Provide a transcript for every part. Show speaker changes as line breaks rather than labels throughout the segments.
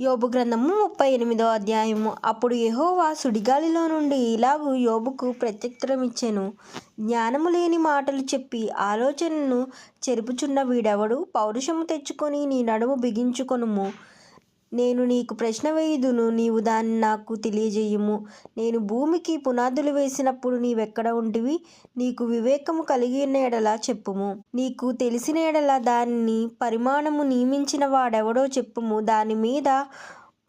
యోబు గ్రంథము ముప్పై ఎనిమిదో అధ్యాయము. అప్పుడు యహోవా సుడిగాలిలో నుండి ఇలాగూ యోబుకు ప్రత్యుత్తరమిచ్చెను. జ్ఞానము లేని మాటలు చెప్పి ఆలోచనను చెరుపుచున్న వీడెవడు? పౌరుషము తెచ్చుకొని నీ నడుము బిగించుకొనుము. నేను నీకు ప్రశ్న వేయుదును నీవు దాన్ని నాకు తెలియజేయుము. నేను భూమికి పునాదులు వేసినప్పుడు నీవెక్కడ ఉంటివి నీకు వివేకము కలిగిన ఎడలా చెప్పుము. నీకు తెలిసిన ఎడల దాన్ని పరిమాణము నియమించిన వాడెవడో చెప్పుము. దాని మీద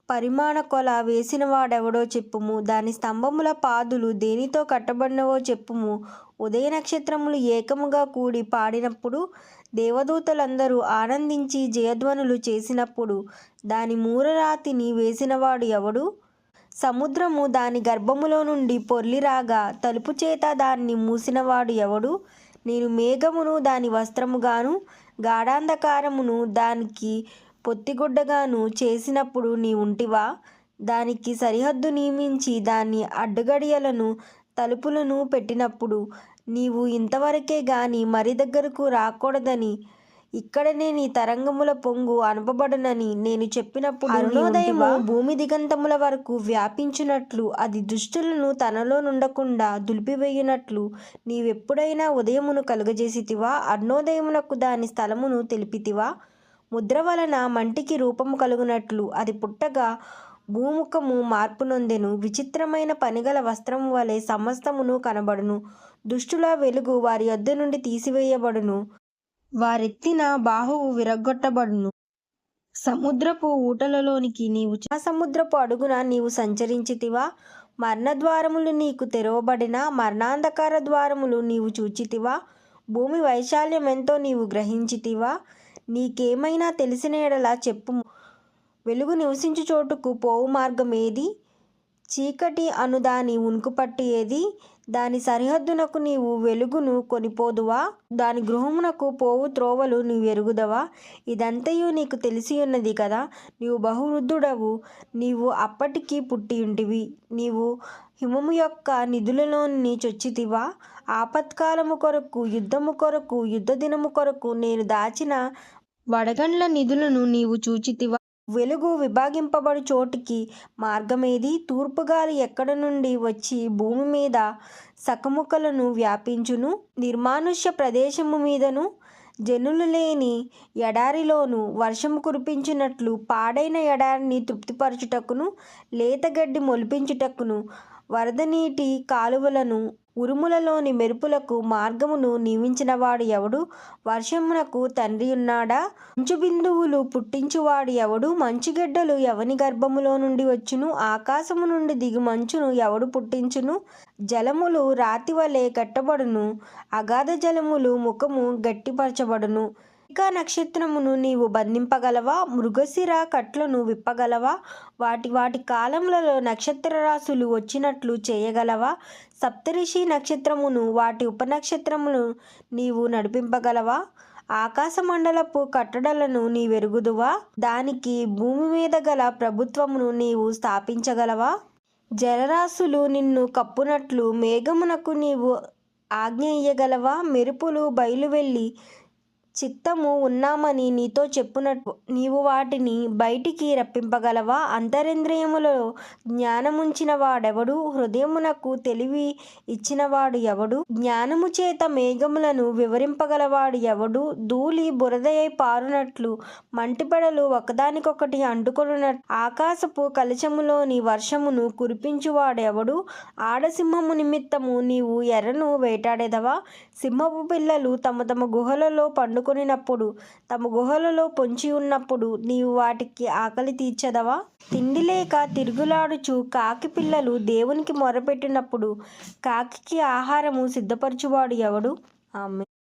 పరిమాణ కొల వేసిన వాడెవడో చెప్పుము. దాని స్తంభముల పాదులు దేనితో కట్టబడినవో చెప్పుము. ఉదయ నక్షత్రములు ఏకముగా కూడి పాడినప్పుడు దేవదూతలందరూ ఆనందించి జయధ్వనులు చేసినప్పుడు దాని మూరరాతిని వేసినవాడు ఎవడు? సముద్రము దాని గర్భములో నుండి పొర్లిరాగా తలుపు చేత దాన్ని మూసినవాడు ఎవడు? నేను మేఘమును దాని వస్త్రముగాను గాఢాంధకారమును దానికి పొత్తిగుడ్డగాను చేసినప్పుడు నీ ఉంటివా? దానికి సరిహద్దు నియమించి దాని అడ్డుగడియలను తలుపులను పెట్టినప్పుడు నీవు ఇంతవరకే గాని మరి దగ్గరకు రాకూడదని ఇక్కడనే నీ తరంగముల పొంగు అనపబడునని నేను చెప్పినప్పుడు అరుణోదయము భూమి దిగంతముల వరకు వ్యాపించినట్లు అది దుష్టులను తనలో నుండకుండా దులిపివేయునట్లు నీవెప్పుడైనా ఉదయమును కలుగజేసితివా? అరుణోదయమునకు దాని స్థలమును తెలిపితివా? ముద్ర వలన మంటికి రూపము కలుగునట్లు అది పుట్టగా భూముఖము మార్పునొందెను. విచిత్రమైన పనిగల వస్త్రము వలె సమస్తమును కనబడును. దుష్టుల వెలుగు వారి యొద్ద నుండి తీసివేయబడును. వారెత్తిన బాహువు విరగ్గొట్టబడును. సముద్రపు ఊటలలోనికి నీవు ఆ సముద్రపు అడుగున నీవు సంచరించితివా? మరణద్వారములు నీకు తెరవబడిన మరణాంధకార ద్వారములు నీవు చూచితివా? భూమి వైశాల్యం ఎంతో నీవు గ్రహించితివా? నీకేమైనా తెలిసిన ఎడలా చెప్పుము. వెలుగు నివసించు చోటుకు పోవు మార్గం ఏది? చీకటి అనుదాని ఉనుకుపట్టు ఏది? దాని సరిహద్దునకు నీవు వెలుగును కొనిపోదువా? దాని గృహమునకు పోవు త్రోవలు నీవు ఎరుగుదవా ఇదంతయు నీకు తెలిసి ఉన్నది కదా నీవు బహువృద్ధుడవు నీవు అప్పటికి పుట్టి ఉంటివి నీవు హిమము యొక్క నిధులలోని చొచ్చితివా? ఆపత్కాలము కొరకు యుద్ధము కొరకు యుద్ధ దినము కొరకు నేను దాచిన వడగండ్ల నిధులను నీవు చూచితివా? వెలుగు విభాగింపబడు చోటికి మార్గమేది. తూర్పుగాలి ఎక్కడ నుండి వచ్చి భూమి మీద సకముకలను వ్యాపించును? నిర్మానుష్య ప్రదేశము మీదను జనులు లేని ఎడారిలోను వర్షము కురిపించినట్లు పాడైన ఎడారిని తృప్తిపరచుటకును లేతగడ్డి మొలిపించుటకును వరద నీటి కాలువలను ఉరుములలోని మెరుపులకు మార్గమును నియమించినవాడు ఎవడు? వర్షమునకు తండ్రి ఉన్నాడా మంచు బిందువులు పుట్టించువాడు ఎవడు? మంచుగడ్డలు ఎవని గర్భములో నుండి వచ్చును? ఆకాశము నుండి దిగు మంచును ఎవడు పుట్టించును? జలములు రాతి వలె కట్టబడును. అగాధ జలములు ముఖము గట్టిపరచబడును. ఇక నక్షత్రమును నీవు బంధింపగలవా? మృగశిర కట్లను విప్పగలవా? వాటి వాటి కాలములలో నక్షత్ర రాశులు వచ్చినట్లు చేయగలవా? సప్తరిషి నక్షత్రమును వాటి ఉపనక్షత్రమును నీవు నడిపింపగలవా? ఆకాశమండలపు కట్టడలను నీవెరుగుదువా? దానికి భూమి మీద గల ప్రభుత్వమును నీవు స్థాపించగలవా? జలరాశులు నిన్ను కప్పునట్లు మేఘమునకు నీవు ఆజ్ఞ ఇయ్యగలవా? మెరుపులు బయలువెళ్ళి చిత్తము ఉన్నామని నీతో చెప్పునట్టు నీవు వాటిని బయటికి రప్పింపగలవా? అంతరింద్రియములో జ్ఞానముంచిన వాడెవడు? హృదయమునకు తెలివి ఇచ్చినవాడు ఎవడు? జ్ఞానము చేత మేఘములను వివరింపగలవాడు ఎవడు? ధూళి బురదయై పారునట్లు మంటిపెడలు ఒకదానికొకటి అంటుకొనున్నట్టు ఆకాశపు కలశములోని వర్షమును కురిపించువాడెవడు ఆడసింహము నిమిత్తము నీవు ఎర్రను వేటాడెదవా? సింహపు పిల్లలు తమ తమ గుహలలో పండుకొనినప్పుడు తమ గుహలలో పొంచి ఉన్నప్పుడు నీవు వాటికి ఆకలి తీర్చదవా? తిండి లేక తిరుగులాడుచు కాకి పిల్లలు దేవునికి మొరపెట్టినప్పుడు కాకి ఆహారము సిద్ధపరచువాడు ఎవడు? ఆమె